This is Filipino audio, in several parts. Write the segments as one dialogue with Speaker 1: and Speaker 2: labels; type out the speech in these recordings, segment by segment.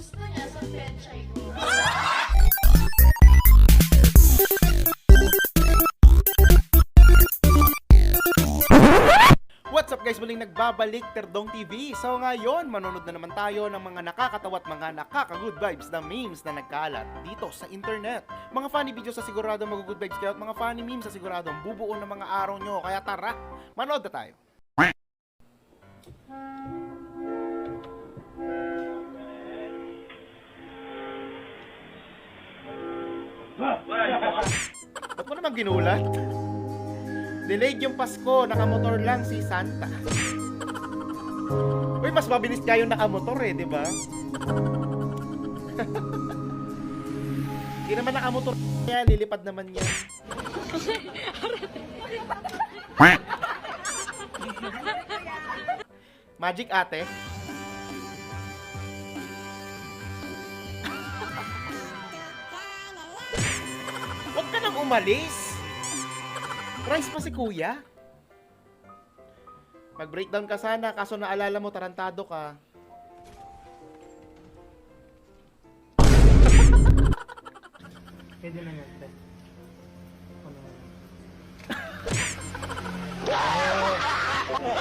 Speaker 1: Gusto niya sa pechay ko.
Speaker 2: What's up guys? Muling nagbabalik Terdong TV. So ngayon, manonood na naman tayo ng mga nakakatawa at mga nakaka-good vibes na memes na nagkalat dito sa internet. Mga funny videos sa sigurado mag-good vibes kayo at mga funny memes sa sigurado bubuo ng mga araw nyo. Kaya tara, manood na tayo. Naman ginulat? Delayed yung Pasko, nakamotor lang si Santa. Uy, mas mabilis kayo nakamotor eh, di ba? Hindi naman nakamotor kaya lilipad naman yan. Magic ate. Umalis. Price pa si kuya. Mag-breakdown ka sana, kaso naalala mo, tarantado ka.
Speaker 3: Pwede na na yun?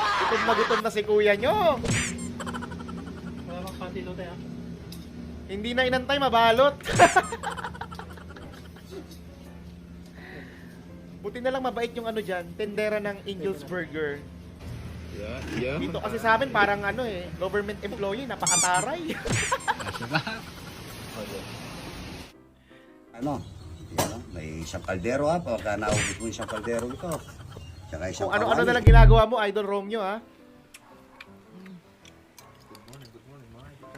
Speaker 2: Gutom na gutom na si kuya nyo.
Speaker 3: Wala bang patilo, te, ah?
Speaker 2: Hindi na inantay, mabalot. Buti na lang mabait yung ano dyan, tendera ng Angel's Burger.
Speaker 4: Yeah, yeah.
Speaker 2: Dito kasi sa amin parang ano eh, government employee, napakataray.
Speaker 5: ano, yan, oh, may isang kaldero ha, pagka naubos mo isang kaldero ito. Tsaka isang
Speaker 2: Kung ano-ano na lang ginagawa mo, Idol Romeo ha.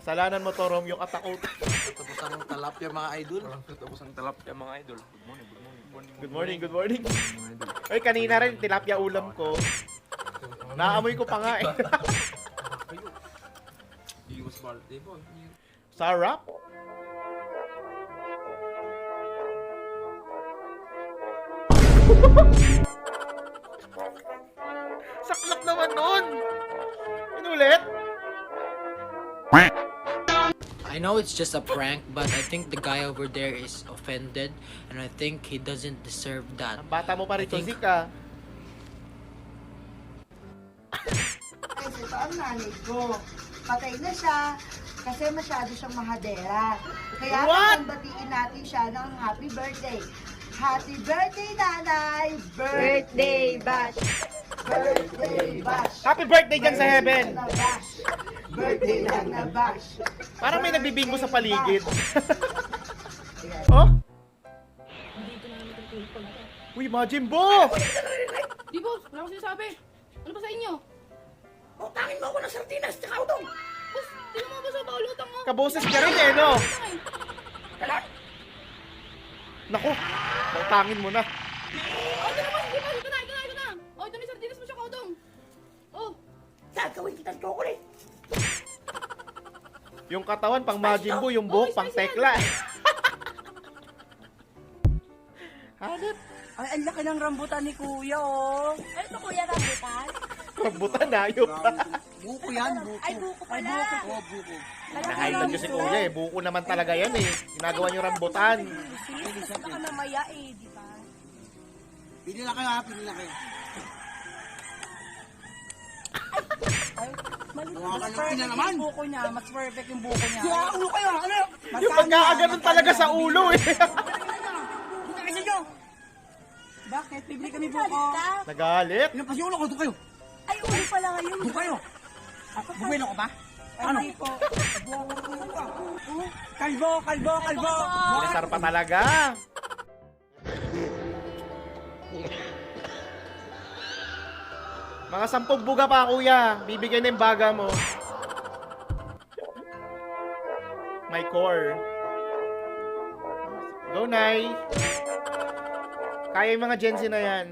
Speaker 2: Kasalanan mo to, Romeo, katakutan.
Speaker 4: Tapos ang talapya mga idol. Tapos ang talapya mga idol. Good morning, good morning, good morning.
Speaker 2: Good morning. Ay, kanina rin, tilapia ulam ko. Naamoy ko pa nga eh. Sarap. Saklap naman nun. Inulit.
Speaker 6: I know it's just a prank, but I think the guy over there is offended, and I think he doesn't deserve that.
Speaker 2: Ang bata mo pa
Speaker 6: I think-
Speaker 2: Zika.
Speaker 7: Guys, ito ang nanay ko. Patay na siya kasi masyado siyang mahadera. Kaya
Speaker 2: What?
Speaker 7: naman batiin natin siya ng happy birthday. Happy birthday, nanay! Birthday bash! Birthday bash!
Speaker 2: Happy birthday dyan sa heaven.
Speaker 7: Na bash! Birthday lang na bash!
Speaker 2: Parang may nagbibingo sa paligid. oh? Uy, Majin Bo!
Speaker 1: Di boss, wala akong sinasabi. Ano ba sa inyo?
Speaker 7: Utangin mo ako ng sardinas, tsaka utong!
Speaker 1: Boss, tingnan mo ba sa baulutan ko?
Speaker 2: Kaboses ka rin eh, no? Naku, mautangin mo na.
Speaker 1: Oh, ito naman, di ba? Ito na, ito na, ito na. Oh, ito na yung sardinas mo siya, kautong. Oh,
Speaker 7: Gagawin kitang chocolate!
Speaker 2: Yung katawan pang Majin Buu, yung buhok pang tekla. Hanap.
Speaker 7: Ay, ang laki ng rambutan ni kuya, oh! Ano ito, kuya, rambutan?
Speaker 2: Rambutan na, ayop.
Speaker 7: Buko yan, buko. Ay, buko pala. Ay, buko. Oh, buko.
Speaker 2: Nakailan nyo si kuya eh. Buko naman talaga yan eh. Ginagawa nyo rambutan.
Speaker 7: Baka mamaya eh, di ba?
Speaker 5: Pili lang kayo ha, pili lang kayo.
Speaker 7: Mas perfect yung buko niya. Mas perfect yung buko niya.
Speaker 5: Kaya ulo kayo, ano?
Speaker 2: Yung pagkakaganon talaga sa ulo eh.
Speaker 5: Kayo!
Speaker 7: Bakit? Bibili kami buko.
Speaker 2: Nagalit.
Speaker 5: Pa si ulo ko, doon kayo.
Speaker 7: Ay, ulo pala ngayon.
Speaker 5: Doon kayo. Bumelo ko ba? Ano? Kalbo, kalbo, kalbo!
Speaker 2: Binasar pa talaga. Mga sampung buga pa, kuya. Bibigyan na yung baga mo. My core. Go, Nay. Kaya yung mga Gen Z na yan.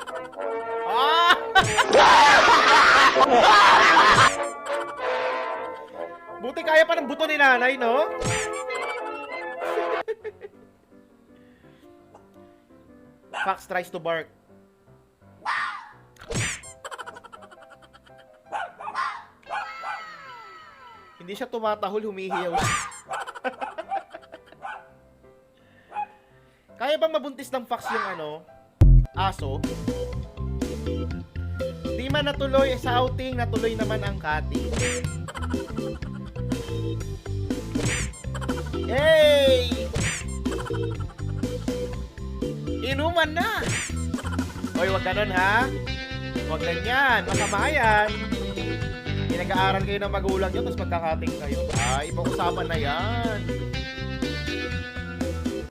Speaker 2: ah! Buti kaya pa ng buto ni nanay, no? Fox tries to bark. Hindi siya tumatahol, humihiyaw. Kaya bang mabuntis ng fox yung ano, aso? Di man natuloy sa outing, natuloy naman ang cutting. Hey! Inuman na! Hoy, wag ganun ha. Wag ganyan, makamayan. Pinag-aaral kayo ng magulang nyo, tapos magkakating kayo. Ay, ibang usapan na yan.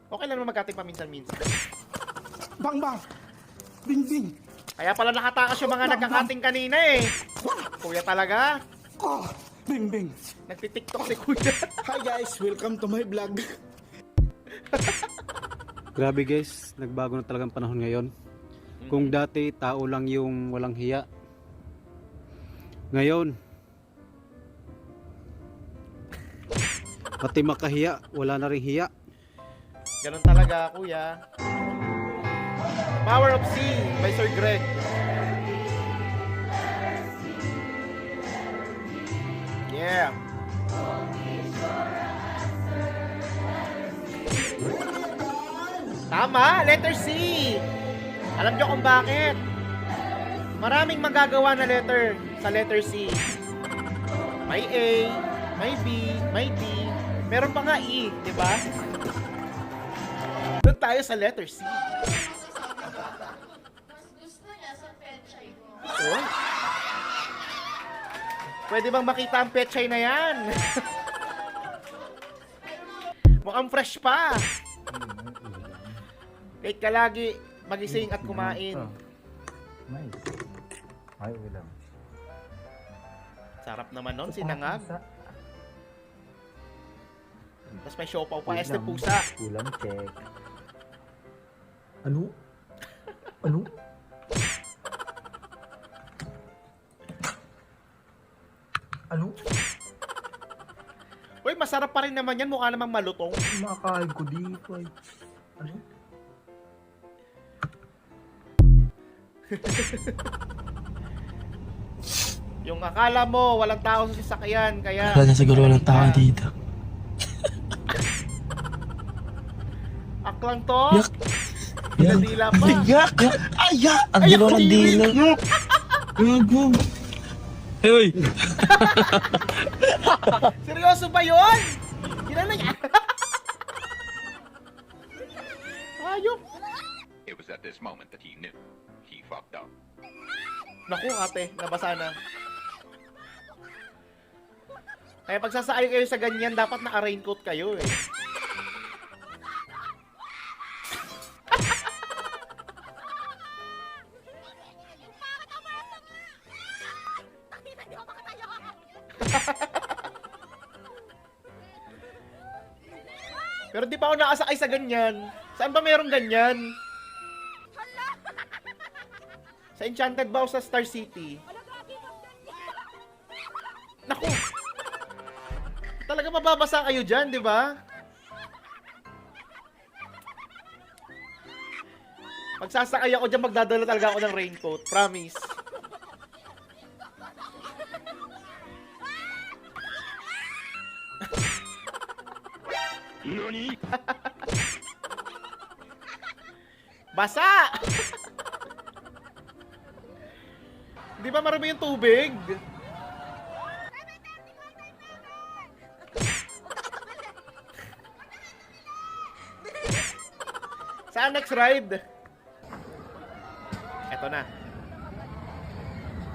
Speaker 2: Okay lang naman magkating paminsan-minsan.
Speaker 8: Bang bang! Bing bing!
Speaker 2: Kaya pala nakatakas yung mga nagkakating kanina eh. Kuya talaga.
Speaker 8: Oh! Bing bing!
Speaker 2: Nagtitiktok si kuya.
Speaker 8: Hi guys! Welcome to my vlog!
Speaker 9: Grabe guys, nagbago na talagang panahon ngayon. Kung dati tao lang yung walang hiya. Ngayon, pati makahiya, wala na rin hiya.
Speaker 2: Ganun talaga, kuya. Power of Sea by Sir Greg. Yeah. Tama, letter C. Alam nyo kung bakit? Maraming magagawa na letter sa letter C. May A, may B, may D, meron pa nga E, di ba? Doon tayo sa letter C. Oy. Pwede bang makita ang pechay na yan? Mukhang fresh pa. Wait ka lagi magising at kumain.
Speaker 3: Ay, ulam.
Speaker 2: Sarap naman nun, sinangag. Tapos may siopaw pa, este
Speaker 3: Ulam.
Speaker 2: pusa.
Speaker 3: Ulam check. Ano? Ano? Ano?
Speaker 2: Uy, masarap pa rin naman yan, mukha namang malutong.
Speaker 3: Makakain ko dito ay. Ano?
Speaker 2: Yung akala mo, walang tao sa sasakyan, kaya...
Speaker 8: Wala na siguro walang tao
Speaker 2: Ah,
Speaker 8: dito.
Speaker 2: Aklang to.
Speaker 8: Yak. Yan.
Speaker 2: Dila pa.
Speaker 8: Yak! Yak! Ay, yak! Ang
Speaker 2: Ay,
Speaker 8: dilo
Speaker 2: ang
Speaker 8: ng
Speaker 2: dilo.
Speaker 8: Gago. Hey!
Speaker 2: Seryoso ba yun? Yan? Ayop.
Speaker 10: It was at this moment that he knew he fucked up.
Speaker 2: Naku ate, nabasa na. Kaya pag sasakay kayo sa ganyan, dapat naka-raincoat kayo eh. Pero di pa ako nakasakay sa ganyan. Saan ba merong ganyan? Sa Enchanted ba sa Star City? Naku! Talaga mababasa kayo dyan, di ba? Magsasakay ako dyan, magdadala talaga ako ng raincoat. Promise. Basa! Di ba marami yung tubig? Saan next ride? Eto na.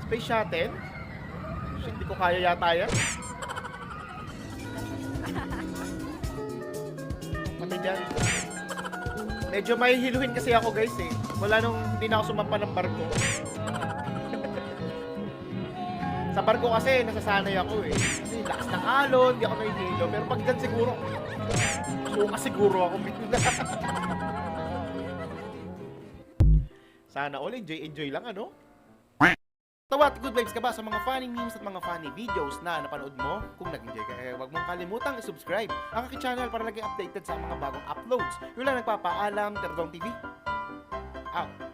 Speaker 2: Space Shuttle? Shit, Hindi ko kaya yata yan. Dyan. Medyo may hiluhin kasi ako guys eh. Wala nung hindi na ako sumampa ng barko. Sa barko kasi, nasasanay ako eh. Kasi lakas ng alon, di ako nahihilo. Pero pag dyan siguro, suka siguro ako. Sana all enjoy, enjoy lang ano? Tawat, good vibes ka ba sa mga funny memes at mga funny videos na napanood mo? Kung nag-enjoy ka, eh, huwag mong kalimutang i-subscribe ang aking channel para laging updated sa mga bagong uploads. Yung lang nagpapaalam, Terdong TV. Out.